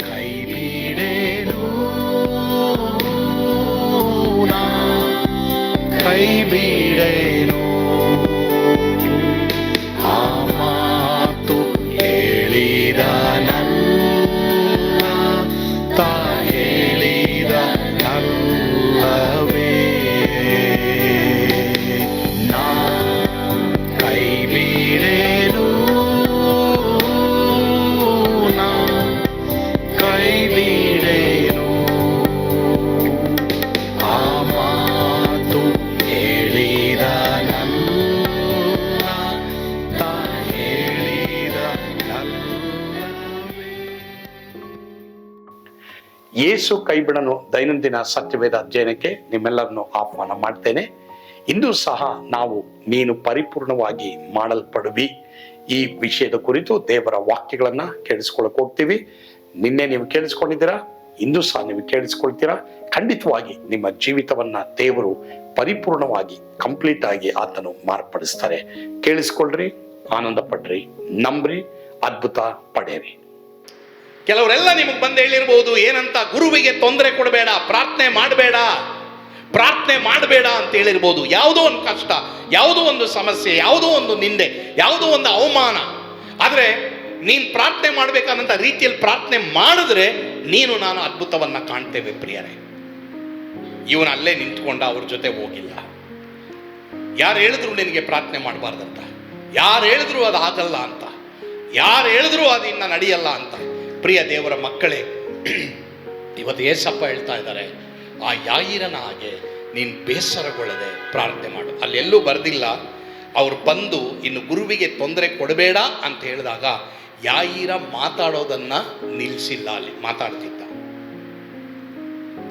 ಕೈ ಬಿಡೇನು ಯೇಸು ಕೈಬಿಡನು ದೈನಂದಿನ ಸತ್ಯವೇದ ಅಧ್ಯಯನಕ್ಕೆ ನಿಮ್ಮೆಲ್ಲರನ್ನು ಆಹ್ವಾನ ಮಾಡ್ತೇನೆ. ಇಂದು ಸಹ ನಾವು ನೀನು ಪರಿಪೂರ್ಣವಾಗಿ ಮಾಡಲ್ಪಡುವಿ. ಈ ವಿಷಯದ ಕುರಿತು ದೇವರ ವಾಕ್ಯಗಳನ್ನ ಕೇಳಿಸ್ಕೊಳಕ್ ಹೋಗ್ತೀವಿ. ನಿನ್ನೆ ನೀವು ಕೇಳಿಸ್ಕೊಂಡಿದ್ದೀರಾ? ಇಂದು ಸಹ ನೀವು ಕೇಳಿಸ್ಕೊಳ್ತೀರಾ? ಖಂಡಿತವಾಗಿ ನಿಮ್ಮ ಜೀವಿತವನ್ನ ದೇವರು ಪರಿಪೂರ್ಣವಾಗಿ ಕಂಪ್ಲೀಟ್ ಆಗಿ ಆತನು ಮಾರ್ಪಡಿಸ್ತಾರೆ. ಕೇಳಿಸ್ಕೊಳ್ರಿ ಆನಂದ ಪಡ್ರಿ ನಂಬ್ರಿ, ಅದ್ಭುತ ಪಡೆಯಿರಿ. ಕೆಲವರೆಲ್ಲ ನಿಮಗೆ ಬಂದು ಹೇಳಿರ್ಬೋದು, ಏನಂತ ಗುರುವಿಗೆ ತೊಂದರೆ ಕೊಡಬೇಡ, ಪ್ರಾರ್ಥನೆ ಮಾಡಬೇಡ ಪ್ರಾರ್ಥನೆ ಮಾಡಬೇಡ ಅಂತ ಹೇಳಿರ್ಬೋದು. ಯಾವುದೋ ಒಂದು ಕಷ್ಟ, ಯಾವುದೋ ಒಂದು ಸಮಸ್ಯೆ, ಯಾವುದೋ ಒಂದು ನಿಂದೆ, ಯಾವುದೋ ಒಂದು ಅವಮಾನ. ಆದರೆ ನೀನು ಪ್ರಾರ್ಥನೆ ಮಾಡಬೇಕಾದಂಥ ರೀತಿಯಲ್ಲಿ ಪ್ರಾರ್ಥನೆ ಮಾಡಿದ್ರೆ ನೀನು ನಾನು ಅದ್ಭುತವನ್ನು ಕಾಣ್ತೇವೆ ಪ್ರಿಯರೇ. ಇವನು ಅಲ್ಲೇ ನಿಂತ್ಕೊಂಡ ಅವ್ರ ಜೊತೆ ಹೋಗಿಲ್ಲ. ಯಾರು ಹೇಳಿದ್ರು ನಿನಗೆ ಪ್ರಾರ್ಥನೆ ಮಾಡಬಾರ್ದಂತ? ಯಾರು ಹೇಳಿದ್ರು ಅದು ಆಗಲ್ಲ ಅಂತ? ಯಾರು ಹೇಳಿದ್ರು ಅದು ಇನ್ನು ನಡೆಯಲ್ಲ ಅಂತ? ಪ್ರಿಯ ದೇವರ ಮಕ್ಕಳೇ ಇವತ್ತು ಏಸಪ್ಪ ಹೇಳ್ತಾ ಇದ್ದಾರೆ ಆ ಯಾಯಿರನ ಹಾಗೆ ನೀನು ಬೇಸರಗೊಳ್ಳದೆ ಪ್ರಾರ್ಥನೆ ಮಾಡು ಅಲ್ಲೆಲ್ಲೂ ಬರೆದಿಲ್ಲ ಅವ್ರು ಬಂದು ಇನ್ನು ಗುರುವಿಗೆ ತೊಂದರೆ ಕೊಡಬೇಡ ಅಂತ ಹೇಳಿದಾಗ ಯಾಯಿರ ಮಾತಾಡೋದನ್ನ ನಿಲ್ಲಿಸಿಲ್ಲ ಅಲ್ಲಿ ಮಾತಾಡ್ತಿದ್ದ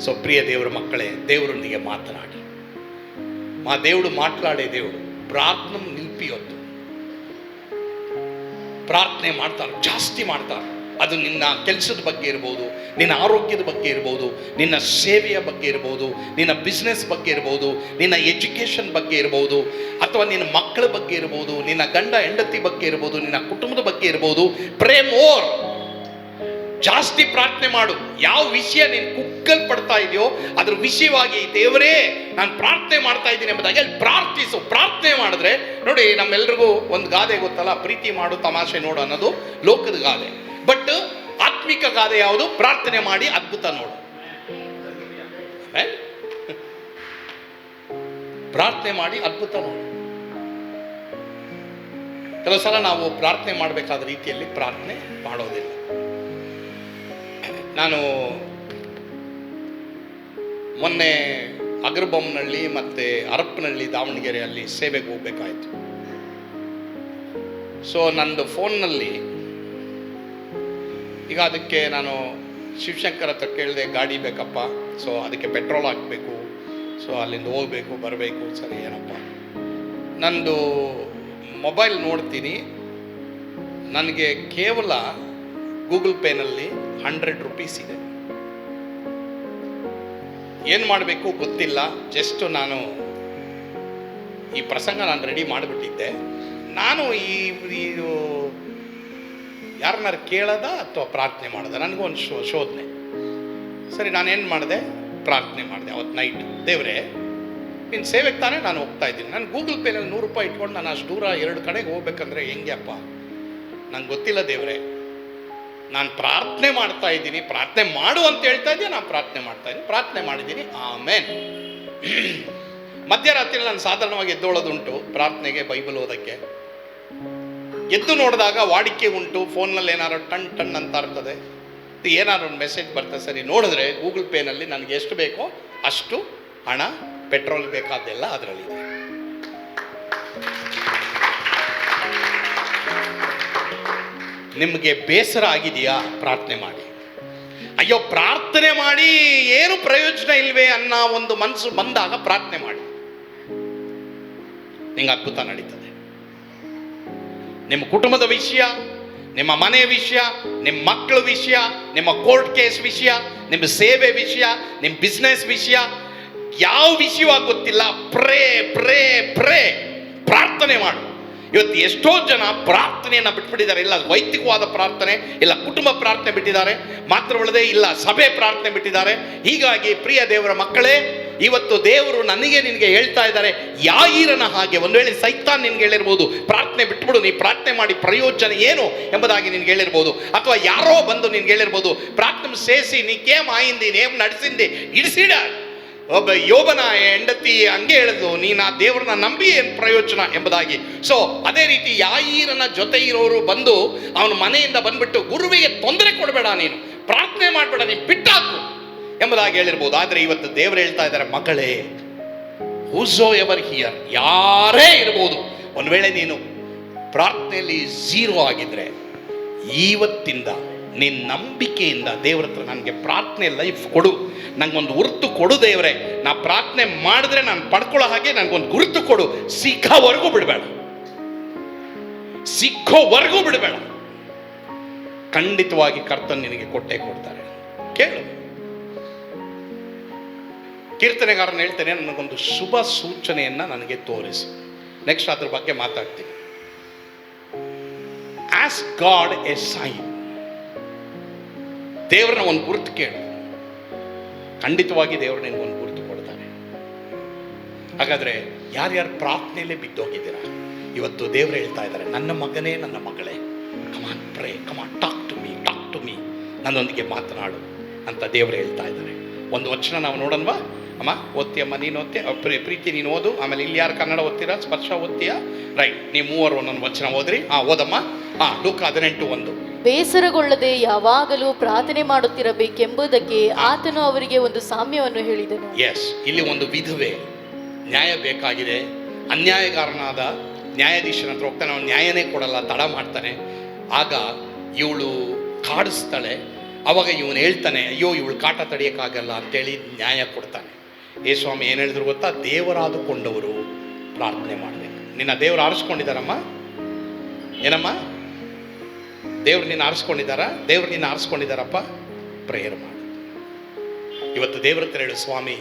ಸೊ ಪ್ರಿಯ ದೇವರ ಮಕ್ಕಳೇ ದೇವರೊಂದಿಗೆ ಮಾತನಾಡಿ మా దేవుడు మాట్లాడే దేవుడు ಪ್ರಾರ್ಥನೆ ನಿಲ್ಪಿಯೊತ್ತು ಪ್ರಾರ್ಥನೆ ಮಾಡ್ತಾರೆ ಜಾಸ್ತಿ ಮಾಡ್ತಾರೆ ಅದು ನಿನ್ನ ಕೆಲಸದ ಬಗ್ಗೆ ಇರ್ಬೋದು, ನಿನ್ನ ಆರೋಗ್ಯದ ಬಗ್ಗೆ ಇರ್ಬೋದು, ನಿನ್ನ ಸೇವೆಯ ಬಗ್ಗೆ ಇರ್ಬೋದು, ನಿನ್ನ ಬಿಸ್ನೆಸ್ ಬಗ್ಗೆ ಇರ್ಬೋದು, ನಿನ್ನ ಎಜುಕೇಷನ್ ಬಗ್ಗೆ ಇರ್ಬೋದು, ಅಥವಾ ನಿನ್ನ ಮಕ್ಕಳ ಬಗ್ಗೆ ಇರ್ಬೋದು, ನಿನ್ನ ಗಂಡ, ಹೆಂಡತಿ ಬಗ್ಗೆ ಇರ್ಬೋದು, ನಿನ್ನ ಕುಟುಂಬದ ಬಗ್ಗೆ ಇರ್ಬೋದು ಪ್ರೇಮ್ ಓರ್ ಜಾಸ್ತಿ ಪ್ರಾರ್ಥನೆ ಮಾಡು. ಯಾವ ವಿಷಯ ನೀನು ಕುಕ್ಕಲ್ ಪಡ್ತಾ ಇದೆಯೋ, ಅದ್ರ ವಿಷಯವಾಗಿ, ದೇವರೇ, ನಾನು ಪ್ರಾರ್ಥನೆ ಮಾಡ್ತಾ ಇದ್ದೀನಿ ಎಂಬುದಾಗಿ ಅಲ್ಲಿ ಪ್ರಾರ್ಥಿಸು. ಪ್ರಾರ್ಥನೆ ಮಾಡಿದ್ರೆ, ನೋಡಿ, ನಮ್ಮೆಲ್ರಿಗೂ ಒಂದು ಗಾದೆ ಗೊತ್ತಲ್ಲ, ಪ್ರೀತಿ ಮಾಡು, ತಮಾಷೆ ನೋಡು ಅನ್ನೋದು ಲೋಕದ ಗಾದೆ. ಬಟ್ ಆತ್ಮಿಕ ಗಾದೆ ಯಾವುದು? ಪ್ರಾರ್ಥನೆ ಮಾಡಿ ಅದ್ಭುತ ನೋಡು. ಪ್ರಾರ್ಥನೆ ಮಾಡಿ ಅದ್ಭುತ ನೋಡು. ಕೆಲವು ಸಲ ನಾವು ಪ್ರಾರ್ಥನೆ ಮಾಡಬೇಕಾದ ರೀತಿಯಲ್ಲಿ ಪ್ರಾರ್ಥನೆ ಮಾಡೋದಿಲ್ಲ. ನಾನು ಮೊನ್ನೆ ಅಗ್ರಬೊಮ್ಮನಹಳ್ಳಿ ಮತ್ತು ಅರಪ್ಪನಹಳ್ಳಿ ದಾವಣಗೆರೆಯಲ್ಲಿ ಸೇವೆಗೆ ಹೋಗ್ಬೇಕಾಯ್ತು. ಸೊ ನಂದು ಫೋನ್ನಲ್ಲಿ ಈಗ ಅದಕ್ಕೆ ನಾನು ಶಿವಶಂಕರ್ ಹತ್ರ ಕೇಳಿದೆ, ಗಾಡಿ ಬೇಕಪ್ಪ ಸೊ ಅದಕ್ಕೆ ಪೆಟ್ರೋಲ್ ಹಾಕಬೇಕು ಸೊ ಅಲ್ಲಿಂದ ಹೋಗಬೇಕು, ಬರಬೇಕು, ಸರಿ, ಏನಪ್ಪ? ನಂದು ಮೊಬೈಲ್ ನೋಡ್ತೀನಿ. ನನಗೆ ಕೇವಲ ಗೂಗಲ್ ಪೇನಲ್ಲಿ ಹಂಡ್ರೆಡ್ ರುಪೀಸ್ ಇದೆ. ಏನು ಮಾಡಬೇಕು ಗೊತ್ತಿಲ್ಲ ಜಸ್ಟ್ ನಾನು ಈ ಪ್ರಸಂಗ ನಾನು ರೆಡಿ ಮಾಡಿಬಿಟ್ಟಿದ್ದೆ. ನಾನು ಈ ಯಾರನ್ನಾರು ಕೇಳದ ಅಥವಾ ಪ್ರಾರ್ಥನೆ ಮಾಡೋದ? ನನಗೂ ಒಂದು ಶೋ ಶೋಧನೆ. ಸರಿ ನಾನೇನು ಮಾಡಿದೆ? ಪ್ರಾರ್ಥನೆ ಮಾಡಿದೆ ಅವತ್ತು ನೈಟ್ ದೇವರೇ ನಿನ್ನ ಸೇವೆಗೆ ತಾನೇ ನಾನು ಹೋಗ್ತಾ ಇದ್ದೀನಿ. ನಾನು ಗೂಗಲ್ ಪೇನಲ್ಲಿ ನೂರು ರೂಪಾಯಿ ಇಟ್ಕೊಂಡು ನಾನು ಅಷ್ಟು ದೂರ ಎರಡು ಕಡೆಗೆ ಹೋಗ್ಬೇಕಂದ್ರೆ ಹೆಂಗ್ಯಪ್ಪ? ನಂಗೆ ಗೊತ್ತಿಲ್ಲ ದೇವರೇ. ನಾನು ಪ್ರಾರ್ಥನೆ ಮಾಡ್ತಾ ಇದ್ದೀನಿ. ಪ್ರಾರ್ಥನೆ ಮಾಡು ಅಂತ ಹೇಳ್ತಾ ಇದ್ದೀನಿ ನಾನು ಪ್ರಾರ್ಥನೆ ಮಾಡ್ತಾ ಇದ್ದೀನಿ. ಪ್ರಾರ್ಥನೆ ಮಾಡಿದ್ದೀನಿ. ಆಮೇನ್. ಮಧ್ಯರಾತ್ರಿ ನಾನು ಸಾಧಾರಣವಾಗಿ ಎದ್ದೋಳೋದುಂಟು ಪ್ರಾರ್ಥನೆಗೆ ಬೈಬಲ್ ಓದಕ್ಕೆ. ಎದ್ದು ನೋಡಿದಾಗ ವಾಡಿಕೆ ಉಂಟು, ಫೋನ್ನಲ್ಲಿ ಏನಾದ್ರು ಟನ್ ಟನ್ ಅಂತ ಇರ್ತದೆ ಏನಾದ್ರು ಒಂದು ಮೆಸೇಜ್ ಬರ್ತದೆ ಸರಿ, ನೋಡಿದ್ರೆ ಗೂಗಲ್ ಪೇನಲ್ಲಿ ನನಗೆ ಎಷ್ಟು ಬೇಕೋ ಅಷ್ಟು ಹಣ ಪೆಟ್ರೋಲ್ ಬೇಕಾದ್ದೆಲ್ಲ ಅದರಲ್ಲಿದೆ ನಿಮಗೆ ಬೇಸರ ಆಗಿದೆಯಾ? ಪ್ರಾರ್ಥನೆ ಮಾಡಿ. ಅಯ್ಯೋ, ಪ್ರಾರ್ಥನೆ ಮಾಡಿ, ಏನು ಪ್ರಯೋಜನ ಇಲ್ವೇ ಅನ್ನೋ ಒಂದು ಮನಸ್ಸು ಬಂದಾಗ ಪ್ರಾರ್ಥನೆ ಮಾಡಿ. ನಿಂಗೆ ಅದ್ಭುತ ನಡೀತದೆ. ನಿಮ್ಮ ಕುಟುಂಬದ ವಿಷಯ, ನಿಮ್ಮ ಮನೆ ವಿಷಯ, ನಿಮ್ಮ ಮಕ್ಕಳ ವಿಷಯ, ನಿಮ್ಮ ಕೋರ್ಟ್ ಕೇಸ್ ವಿಷಯ, ನಿಮ್ಮ ಸೇವೆ ವಿಷಯ, ನಿಮ್ಮ ಬಿಸ್ನೆಸ್ ವಿಷಯ, ಯಾವ ವಿಷಯವಾಗಿ ಗೊತ್ತಿಲ್ಲ. Pray pray pray. ಪ್ರಾರ್ಥನೆ ಮಾಡು. ಇವತ್ತು ಎಷ್ಟೋ ಜನ ಪ್ರಾರ್ಥನೆಯನ್ನು ಬಿಟ್ಬಿಟ್ಟಿದ್ದಾರೆ. ಇಲ್ಲ, ವೈಯಕ್ತಿಕವಾದ ಪ್ರಾರ್ಥನೆ, ಇಲ್ಲ, ಕುಟುಂಬ ಪ್ರಾರ್ಥನೆ ಬಿಟ್ಟಿದ್ದಾರೆ. ಮಾತ್ರವಲ್ಲದೆ, ಇಲ್ಲ, ಸಭೆ ಪ್ರಾರ್ಥನೆ ಬಿಟ್ಟಿದ್ದಾರೆ. ಹೀಗಾಗಿ, ಪ್ರಿಯ ದೇವರ ಮಕ್ಕಳೇ ಇವತ್ತು ದೇವರು ನನಗೆ ನಿನಗೆ ಹೇಳ್ತಾ ಇದ್ದಾರೆ, ಯಾಯಿರನ ಹಾಗೆ. ಒಂದು ವೇಳೆ ಸೈತಾನ್ ನಿನ್ಗೆ ಹೇಳಿರ್ಬೋದು, ಪ್ರಾರ್ಥನೆ ಬಿಟ್ಬಿಡು, ನೀ ಪ್ರಾರ್ಥನೆ ಮಾಡಿ ಪ್ರಯೋಜನ ಏನು ಎಂಬುದಾಗಿ ನಿನ್ಗೆ ಹೇಳಿರ್ಬೋದು. ಅಥವಾ ಯಾರೋ ಬಂದು ನಿನ್ಗೆ ಹೇಳಿರ್ಬೋದು, ಪ್ರಾರ್ಥನೆ ಸೇರಿಸಿ ನೀ ಕೇಮ್ ಆಯಿಂದಿ, ನೇಮ್ ನಡೆಸಿಂದಿ, ಇಡಿಸಿಡ. ಒಬ್ಬ ಯೋಬನ ಹೆಂಡತಿ ಹಂಗೆ ಹೇಳಿದ್ಲು ನೀನು ಆ ದೇವರನ್ನ ನಂಬಿ ಏನು ಪ್ರಯೋಜನ? ಎಂಬುದಾಗಿ. ಸೊ ಅದೇ ರೀತಿ ಯಾಯೀರನ ಜೊತೆ ಇರೋರು ಬಂದು, ಅವನ ಮನೆಯಿಂದ ಬಂದ್ಬಿಟ್ಟು, ಗುರುವಿಗೆ ತೊಂದರೆ ಕೊಡಬೇಡ ನೀನು, ಪ್ರಾರ್ಥನೆ ಮಾಡಬೇಡ ನೀನು ಬಿಟ್ಟಾಕು ಎಂಬುದಾಗಿ ಹೇಳಿರ್ಬೋದು. ಆದರೆ ಇವತ್ತು ದೇವರು ಹೇಳ್ತಾ ಇದ್ದಾರೆ, ಮಗಳೇ ಹೂಸೋ ಎವರ್ ಹಿಯರ್ ಯಾರೇ ಇರ್ಬೋದು, ಒಂದು ವೇಳೆ ನೀನು ಪ್ರಾರ್ಥನೆಯಲ್ಲಿ ಝೀರೋ ಆಗಿದ್ರೆ ಇವತ್ತಿಂದ ನಿನ್ನ ನಂಬಿಕೆಯಿಂದ ದೇವ್ರ ಹತ್ರ ನನಗೆ ಪ್ರಾರ್ಥನೆ ಲೈಫ್ ಕೊಡು. ನಂಗೊಂದು ಉರ್ತು ಕೊಡು ದೇವರೇ. ನಾ ಪ್ರಾರ್ಥನೆ ಮಾಡಿದ್ರೆ ನಾನು ಪಡ್ಕೊಳ್ಳೋ ಹಾಗೆ ನನಗೊಂದು ಗುರುತು ಕೊಡು. ಸಿಕ್ಕೋವರೆಗೂ ಬಿಡಬೇಡ. ಸಿಕ್ಕೋವರೆಗೂ ಬಿಡಬೇಡ. ಖಂಡಿತವಾಗಿ ಕರ್ತನ್ ನಿನಗೆ ಕೊಟ್ಟೆ ಕೊಡ್ತಾರೆ. ಕೇಳು. ಕೀರ್ತನೆಗಾರನ ಹೇಳ್ತೇನೆ, ನನಗೊಂದು ಶುಭ ಸೂಚನೆಯನ್ನ ನನಗೆ ತೋರಿಸಿ. ನೆಕ್ಸ್ಟ್ ಅದ್ರ ಬಗ್ಗೆ ಮಾತಾಡ್ತೀನಿ. ಆಸ್ ಗಾಡ್ ಎ ಸೈನ್ ದೇವ್ರನ್ನ ಒಂದು ಗುರುತು ಕೇಳು. ಖಂಡಿತವಾಗಿ ದೇವರು ಒಂದು ಗುರುತು ಕೊಡ್ತಾನೆ. ಹಾಗಾದ್ರೆ ಯಾರ್ಯಾರು ಪ್ರಾರ್ಥನೆಯಲ್ಲೇ ಬಿದ್ದೋಗಿದ್ದೀರಾ? ಇವತ್ತು ದೇವರು ಹೇಳ್ತಾ ಇದ್ದಾರೆ, ನನ್ನ ಮಗನೇ ನನ್ನ ಮಗಳೇ come on pray come on talk to me talk to me ನನ್ನೊಂದಿಗೆ ಮಾತನಾಡು ಅಂತ ದೇವರು ಹೇಳ್ತಾ ಇದ್ದಾರೆ. ಒಂದು ವಚನ ನಾವು ನೋಡೋಣವಾ ಅಮ್ಮ ಓದ್ತೀಯಮ್ಮ ನೀನು ಓದ್ತೀಯ? ಪ್ರೀ- ಪ್ರೀತಿ ನೀನು ಓದು. ಆಮೇಲೆ ಇಲ್ಲಿ ಯಾರು ಕನ್ನಡ ಓದ್ತೀರಾ? ಸ್ಪರ್ಶ ಓದ್ತೀಯಾ? ರೈಟ್ ನೀವು ಮೂವರು ಒಂದೊಂದು ವಚನ ಓದ್ರಿ. ಹಾ ಓದಮ್ಮ. ಹಾ ಲೂಕ ಹದಿನೆಂಟು ಒಂದು. ಬೇಸರಗೊಳ್ಳದೆ ಯಾವಾಗಲೂ ಪ್ರಾರ್ಥನೆ ಮಾಡುತ್ತಿರಬೇಕೆಂಬುದಕ್ಕೆ ಆತನು ಅವರಿಗೆ ಒಂದು ಸಾಮ್ಯವನ್ನು ಹೇಳಿದನು. ಎಸ್ ಇಲ್ಲಿ ಒಂದು ವಿಧವೆ ನ್ಯಾಯ ಬೇಕಾಗಿದೆ. ಅನ್ಯಾಯಗಾರನಾದ ನ್ಯಾಯಾಧೀಶನ ಹತ್ರ ಹೋಗ್ತಾನೆ. ಅವನು ನ್ಯಾಯನೇ ಕೊಡಲ್ಲ ತಡ ಮಾಡ್ತಾನೆ. ಆಗ ಇವಳು ಕಾಡಿಸ್ತಾಳೆ. ಅವಾಗ ಇವನು ಹೇಳ್ತಾನೆ, ಅಯ್ಯೋ, ಇವಳು ಕಾಟ ತಡೆಯೋಕ್ಕಾಗಲ್ಲ ಅಂತೇಳಿ ನ್ಯಾಯ ಕೊಡ್ತಾನೆ. ಏ ಸ್ವಾಮಿ ಏನು ಹೇಳಿದ್ರು ಗೊತ್ತಾ? ದೇವರಾದುಕೊಂಡವರು ಪ್ರಾರ್ಥನೆ ಮಾಡಬೇಕು. ನಿನ್ನ ದೇವರು ಆರಿಸ್ಕೊಂಡಿದ್ದಾರಮ್ಮ? ಏನಮ್ಮ? ದೇವ್ರು ನಿನ್ನ ಆರಿಸ್ಕೊಂಡಿದ್ದಾರ? ದೇವ್ರು ನಿನ್ನ ಆರಿಸ್ಕೊಂಡಿದ್ದಾರಪ್ಪ? ಪ್ರೇಯರ್ ಮಾಡು. ಇವತ್ತು ದೇವ್ರ ಹತ್ರ ಹೇಳು, ಸ್ವಾಮಿ,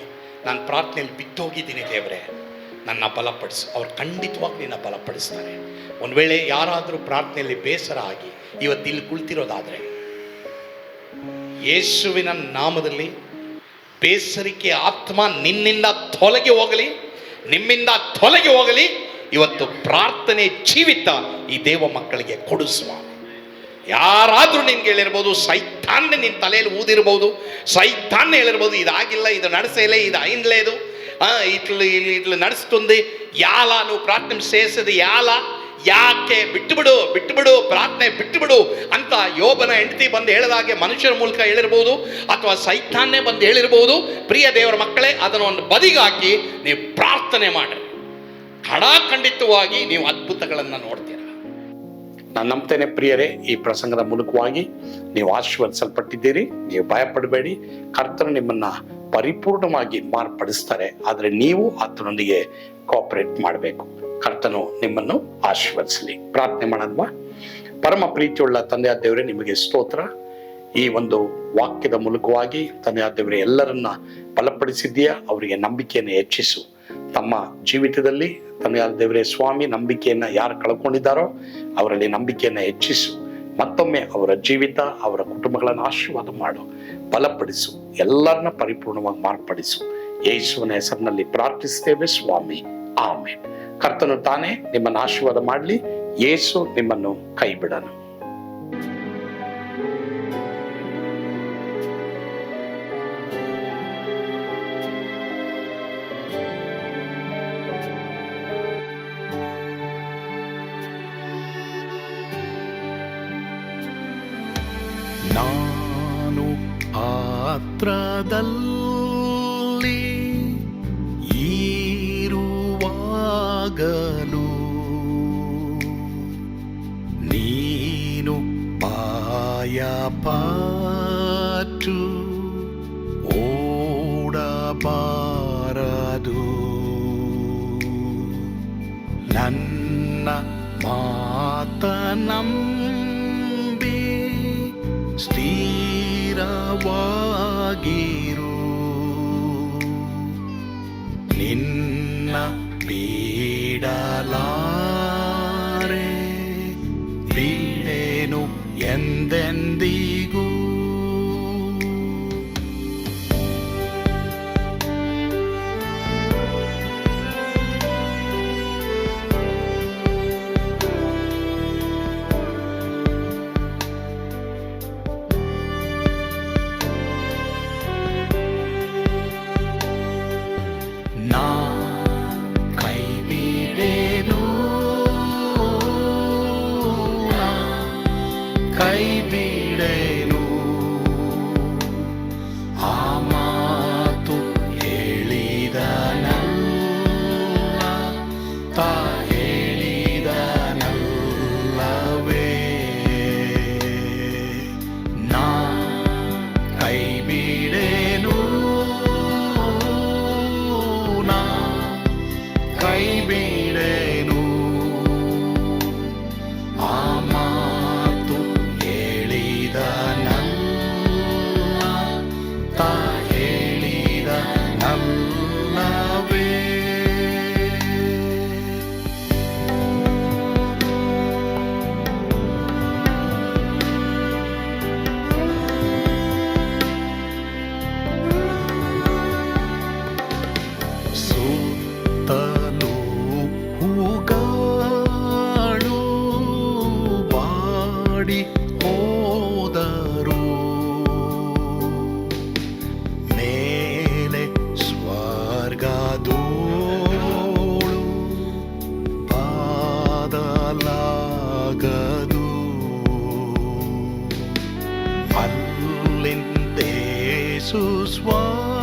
ನಾನು ಪ್ರಾರ್ಥನೆಯಲ್ಲಿ ಬಿದ್ದೋಗಿದ್ದೀನಿ ದೇವರೇ. ನನ್ನ ಬಲಪಡಿಸು. ಅವ್ರು ಖಂಡಿತವಾಗಿ ನಿನ್ನ ಬಲಪಡಿಸ್ತಾರೆ. ಒಂದು ವೇಳೆ ಯಾರಾದರೂ ಪ್ರಾರ್ಥನೆಯಲ್ಲಿ ಬೇಸರ ಆಗಿ ಇವತ್ತು ಇಲ್ಲಿ ಕುಳಿತಿರೋದಾದರೆ ಯೇಸುವಿನ ನಾಮದಲ್ಲಿ ಬೇಸರಿಕೆ ಆತ್ಮ ನಿನ್ನಿಂದ ತೊಲಗಿ ಹೋಗಲಿ, ನಿಮ್ಮಿಂದ ತೊಲಗಿ ಹೋಗಲಿ, ಇವತ್ತು ಪ್ರಾರ್ಥನೆ ಜೀವಿತ ಈ ದೇವ ಮಕ್ಕಳಿಗೆ ಕೊಡು ಯಾರಾದರೂ ನಿನ್ಗೆ ಹೇಳಿರ್ಬೋದು ಸೈತಾನ್ಯ ನಿನ್ನ ತಲೆಯಲ್ಲಿ ಊದಿರ್ಬೋದು ಸೈತಾನ್ಯ ಹೇಳಿರ್ಬೋದು, ಇದಾಗಿಲ್ಲ, ಇದು ನಡೆಸಲೆ ಇದು ಐನ್ಲೇದು ಇದು. ಇಟ್ಲು ಇಟ್ಲು ನಡೆಸ್ತು ಯಾಲ ನೀವು ಪ್ರಾರ್ಥನೆ ಸೇರಿಸಿದ, ಯಾಲ. ಯಾಕೆ ಬಿಟ್ಟುಬಿಡು ಬಿಟ್ಟುಬಿಡು ಬಿಟ್ಟು ಬಿಡು ಪ್ರಾರ್ಥನೆ ಬಿಟ್ಟುಬಿಡು ಅಂತ ಯೋಬನ ಹೆಂಡತಿ ಬಂದು ಹೇಳಿದಾಗೆ ಮನುಷ್ಯರ ಮೂಲಕ ಹೇಳಿರ್ಬೋದು ಅಥವಾ ಸೈತಾನ್ಯ ಬಂದು ಹೇಳಿರ್ಬೋದು, ಪ್ರಿಯ ದೇವರ ಮಕ್ಕಳೇ, ಅದನ್ನು ಒಂದು ಬದಿಗಾಕಿ ನೀವು ಪ್ರಾರ್ಥನೆ ಮಾಡಿ. ಖಡಾಖಂಡಿತವಾಗಿ ನೀವು ಅದ್ಭುತಗಳನ್ನು ನೋಡ್ತೀರ. ನಾನು ನಂಬ್ತೇನೆ ಪ್ರಿಯರೇ, ಈ ಪ್ರಸಂಗದ ಮೂಲಕವಾಗಿ ನೀವು ಆಶೀರ್ವದಿಸಲ್ಪಟ್ಟಿದ್ದೀರಿ, ನೀವು ಭಯಪಡಬೇಡಿ, ಕರ್ತನು ನಿಮ್ಮನ್ನ ಪರಿಪೂರ್ಣವಾಗಿ ಮಾರ್ಪಡಿಸ್ತಾರೆ. ಆದರೆ ನೀವು ಅದರೊಂದಿಗೆ ಕೋಪರೇಟ್ ಮಾಡಬೇಕು. ಕರ್ತನು ನಿಮ್ಮನ್ನು ಆಶೀರ್ವದಿಸಲಿ. ಪ್ರಾರ್ಥನೆ ಮಾಡಲ್ವ ಪರಮ ಪ್ರೀತಿಯುಳ್ಳ ತಂದೆಯ ದೇವರೇ, ನಿಮಗೆ ಸ್ತೋತ್ರ. ಈ ಒಂದು ವಾಕ್ಯದ ಮೂಲಕವಾಗಿ ತಂದೆಯ ದೇವರೇ, ಎಲ್ಲರನ್ನ ಬಲಪಡಿಸಿದ್ದೀಯಾ? ಅವರಿಗೆ ನಂಬಿಕೆಯನ್ನು ಹೆಚ್ಚಿಸು. ತಮ್ಮ ಜೀವಿತದಲ್ಲಿ ತಂದೆಯ ದೇವರೇ, ಸ್ವಾಮಿ ನಂಬಿಕೆಯನ್ನು ಯಾರು ಕಳ್ಕೊಂಡಿದ್ದಾರೋ, ಅವರಲ್ಲಿ ನಂಬಿಕೆಯನ್ನು ಹೆಚ್ಚಿಸು. ಮತ್ತೊಮ್ಮೆ ಅವರ ಜೀವಿತ, ಅವರ ಕುಟುಂಬಗಳನ್ನು ಆಶೀರ್ವಾದ ಮಾಡು. ಬಲಪಡಿಸು, ಎಲ್ಲರನ್ನ ಪರಿಪೂರ್ಣವಾಗಿ ಮಾರ್ಪಡಿಸು. ಯೇಸುವಿನ ಹೆಸರಿನಲ್ಲಿ ಪ್ರಾರ್ಥಿಸ್ತೇವೆ, ಸ್ವಾಮಿ. ಆಮೇಲೆ ಕರ್ತನು ತಾನೇ ನಿಮ್ಮನ್ನು ಆಶೀರ್ವಾದ ಮಾಡಲಿ, ಯೇಸು ನಿಮ್ಮನ್ನು ಕೈ ಬಿಡನು ಪಾತ್ರದಲ್ಲಿ ಈರುವಾಗಲು ನೀನು ಪಾಯ ಪಾಟು ಓಡಬಾರದು ನನ್ನ ಮಾತನಂಬಿ ಸ್ಥಿರವಾಗಿರು one.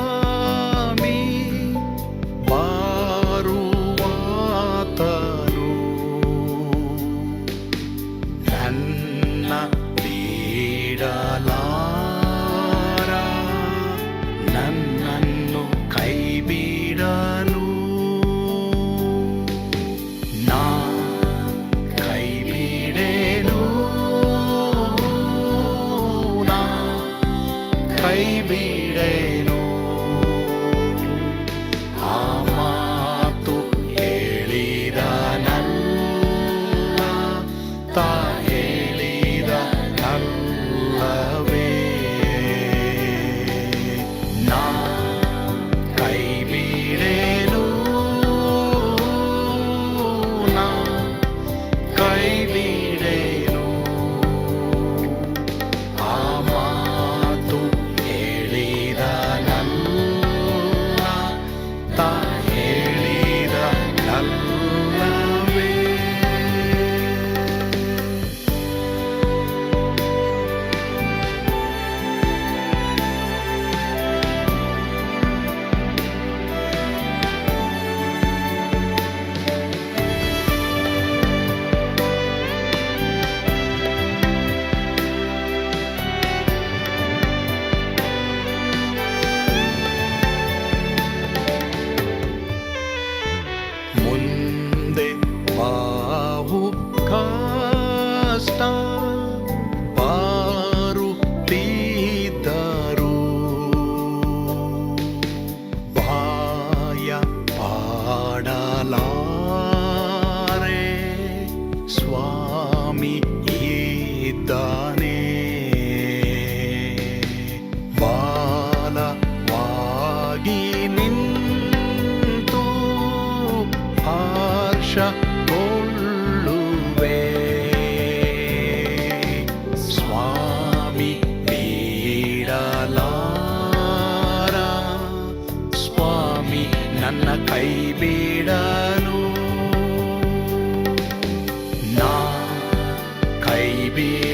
ಕೈ ಸ್ವಾಮಿ ಇದ್ದಾನೆ ಕೈ